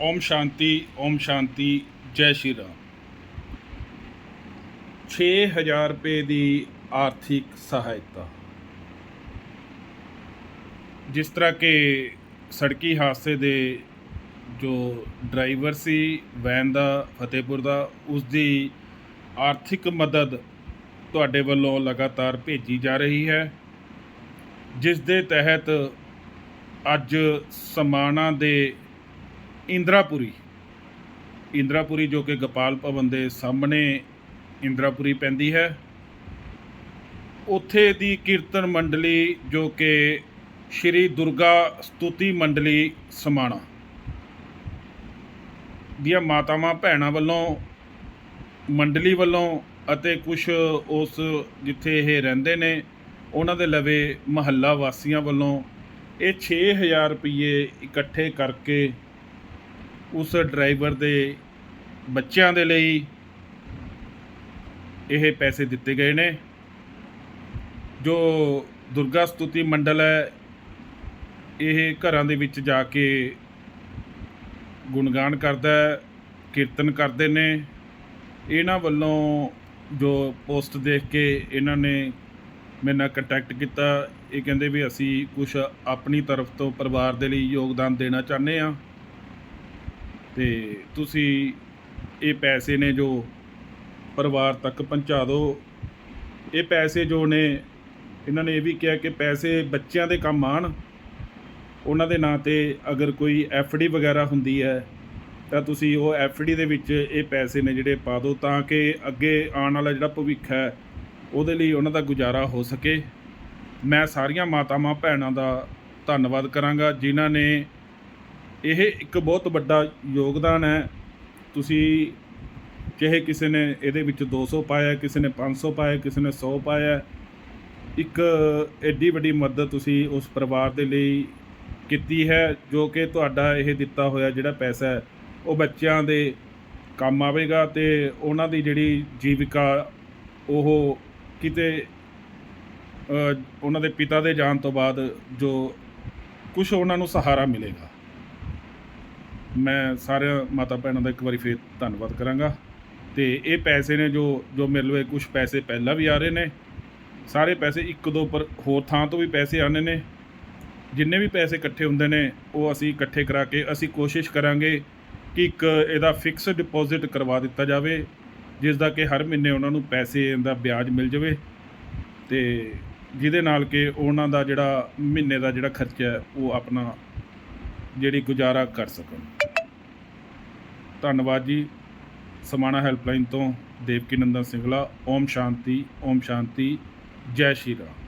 ਓਮ ਸ਼ਾਂਤੀ ਓਮ ਸ਼ਾਂਤੀ, ਜੈ ਸ਼੍ਰੀ ਰਾਮ। 6000 ਰੁਪਏ ਦੀ ਆਰਥਿਕ ਸਹਾਇਤਾ। ਜਿਸ ਤਰ੍ਹਾਂ ਕਿ ਸੜਕੀ ਹਾਦਸੇ ਦੇ ਜੋ ਡਰਾਈਵਰ ਸੀ, ਵੈਨ ਦਾ, ਫਤਿਹਪੁਰ ਦਾ, ਉਸ ਦੀ ਆਰਥਿਕ ਮਦਦ ਤੁਹਾਡੇ ਵੱਲੋਂ ਲਗਾਤਾਰ ਭੇਜੀ ਜਾ ਰਹੀ ਹੈ। ਜਿਸ ਦੇ ਤਹਿਤ ਅੱਜ ਸਮਾਣਾ ਦੇ ਇੰਦਰਾਪੁਰੀ। ਇੰਦਰਾਪੁਰੀ ਜੋ ਕਿ ਗੋਪਾਲ ਭਵਨ ਦੇ ਸਾਹਮਣੇ ਇੰਦਰਾਪੁਰੀ ਪੈਂਦੀ ਹੈ। ਉੱਥੇ ਦੀ ਕੀਰਤਨ ਮੰਡਲੀ ਜੋ ਕਿ ਸ਼੍ਰੀ ਦੁਰਗਾ ਸਤੁਤੀ ਮੰਡਲੀ ਸਮਾਣਾ। ਦੀਆਂ ਮਾਤਾਵਾਂ ਭੈਣਾਂ ਵੱਲੋਂ, ਮੰਡਲੀ ਵੱਲੋਂ ਅਤੇ ਕੁਝ ਉਸ ਜਿੱਥੇ ਇਹ ਰਹਿੰਦੇ ਨੇ, ਉਹਨਾਂ ਦੇ ਲਵੇ ਮਹੱਲਾ ਵਾਸੀਆਂ ਵੱਲੋਂ ਇਹ 6000 ਰੁਪਏ ਇਕੱਠੇ ਕਰਕੇ ਉਸ ਡਰਾਈਵਰ ਦੇ ਬੱਚਿਆਂ ਦੇ ਲਈ ਇਹ ਪੈਸੇ ਦਿੱਤੇ ਗਏ ਨੇ, ਜੋ ਦੁਰਗਾ ਸਤੁਤੀ ਮੰਡਲ ਹੈ, ਇਹ ਘਰਾਂ ਦੇ ਵਿੱਚ ਜਾ ਕੇ ਗੁਣਗਾਨ ਕਰਦਾ ਕੀਰਤਨ ਕਰਦੇ ਨੇ। ਇਹਨਾਂ ਵੱਲੋਂ ਜੋ ਪੋਸਟ ਦੇਖ ਕੇ ਇਹਨਾਂ ਨੇ ਮੇਰੇ ਨਾਲ ਕੰਟੈਕਟ ਕੀਤਾ, ਇਹ ਕਹਿੰਦੇ ਵੀ ਅਸੀਂ ਕੁਝ ਆਪਣੀ ਤਰਫ ਤੋਂ ਪਰਿਵਾਰ ਦੇ ਲਈ ਯੋਗਦਾਨ ਦੇਣਾ ਚਾਹੁੰਦੇ ਆ ਤੇ ਤੁਸੀਂ ਇਹ ਪੈਸੇ ਨੇ ਜੋ ਪਰਿਵਾਰ ਤੱਕ ਪਹੁੰਚਾ ਦਿਓ ਇਹ ਪੈਸੇ ਜੋ ਨੇ, ਇਹਨਾਂ ਨੇ ਇਹ ਵੀ ਕਿਹਾ ਕਿ ਪੈਸੇ ਬੱਚਿਆਂ ਦੇ ਕੰਮ ਆਣ ਉਹਨਾਂ ਦੇ ਨਾਂ ਤੇ ਅਗਰ ਕੋਈ ਡੀ ਵਗੈਰਾ ਹੁੰਦੀ ਹੈ, ਤਾਂ ਤੁਸੀਂ ਉਹ ਡੀ ਦੇ ਵਿੱਚ ਇਹ ਪੈਸੇ ਨੇ ਜਿਹੜੇ ਪਾ ਦਿਓ ਤਾਂ ਕਿ ਅੱਗੇ ਆਉਣ ਵਾਲਾ ਜਿਹੜਾ ਭਵਿੱਖ ਹੈ, ਉਹਦੇ ਲਈ ਉਹਨਾਂ ਦਾ ਗੁਜ਼ਾਰਾ ਹੋ ਸਕੇ। ਮੈਂ ਸਾਰੀਆਂ ਮਾਤਾਵਾਂ ਭੈਣਾਂ ਦਾ ਧੰਨਵਾਦ ਕਰਾਂਗਾ, ਜਿਨ੍ਹਾਂ ਨੇ ਇਹ ਇੱਕ ਬਹੁਤ ਵੱਡਾ ਯੋਗਦਾਨ ਹੈ। ਤੁਸੀਂ ਚਾਹੇ ਕਿਸੇ ਨੇ ਇਹਦੇ ਵਿੱਚ 200 ਪਾਇਆ, ਕਿਸੇ ਨੇ 500 ਪਾਇਆ, ਕਿਸੇ ਨੇ 100 ਪਾਇਆ, ਇੱਕ ਐਡੀ ਵੱਡੀ ਮਦਦ ਤੁਸੀਂ ਉਸ ਪਰਿਵਾਰ ਦੇ ਲਈ ਕੀਤੀ ਹੈ, ਜੋ ਕਿ ਤੁਹਾਡਾ ਇਹ ਦਿੱਤਾ ਹੋਇਆ ਜਿਹੜਾ ਪੈਸਾ ਹੈ, ਉਹ ਬੱਚਿਆਂ ਦੇ ਕੰਮ ਆਵੇਗਾ ਤੇ ਉਹਨਾਂ ਦੀ ਜਿਹੜੀ ਜੀਵਿਕਾ, ਉਹ ਕਿਤੇ ਉਹਨਾਂ ਦੇ ਪਿਤਾ ਦੇ ਜਾਣ ਤੋਂ ਬਾਅਦ ਜੋ ਕੁਝ ਉਹਨਾਂ ਨੂੰ ਸਹਾਰਾ ਮਿਲੇਗਾ। ਮੈਂ ਸਾਰੇ ਮਾਤਾ ਭੈਣਾਂ ਦਾ ਇੱਕ ਵਾਰੀ ਫੇਰ ਧੰਨਵਾਦ ਕਰਾਂਗਾ। ਤੇ ਇਹ ਪੈਸੇ ਨੇ ਜੋ ਜੋ ਮੇਰੇ ਲਵੇ ਕੁਝ ਪੈਸੇ ਪਹਿਲਾਂ ਵੀ ਆ ਰਹੇ ਨੇ, ਸਾਰੇ ਪੈਸੇ ਇੱਕ ਦੋ ਪਰ ਹੋਰ ਥਾਂ ਤੋਂ ਵੀ ਪੈਸੇ ਆਨੇ ਨੇ। ਜਿੰਨੇ ਵੀ ਪੈਸੇ ਇਕੱਠੇ ਹੁੰਦੇ ਨੇ, ਉਹ ਅਸੀਂ ਇਕੱਠੇ ਕਰਾ ਕੇ ਅਸੀਂ ਕੋਸ਼ਿਸ਼ ਕਰਾਂਗੇ ਕਿ ਇੱਕ ਇਹਦਾ ਫਿਕਸ ਡਿਪੋਜ਼ਿਟ ਕਰਵਾ ਦਿੱਤਾ ਜਾਵੇ, ਜਿਸ ਦਾ ਕਿ ਹਰ ਮਹੀਨੇ ਉਹਨਾਂ ਨੂੰ ਪੈਸੇ ਦਾ ਵਿਆਜ ਮਿਲ ਜਾਵੇ। ਤੇ ਜਿਹਦੇ ਨਾਲ ਕਿ ਉਹਨਾਂ ਦਾ ਜਿਹੜਾ ਮਹੀਨੇ ਦਾ ਜਿਹੜਾ ਖਰਚਾ ਹੈ, ਉਹ ਆਪਣਾ ਜਿਹੜੀ ਗੁਜ਼ਾਰਾ ਕਰ ਸਕਣ। ਧੰਨਵਾਦ ਜੀ। ਸਮਾਣਾ ਹੈਲਪਲਾਈਨ ਤੋਂ ਦੇਵਕੀ ਨੰਦਨ ਸਿੰਗਲਾ, ਓਮ ਸ਼ਾਂਤੀ ਓਮ ਸ਼ਾਂਤੀ, ਜੈ ਸ਼੍ਰੀ ਰਾਮ।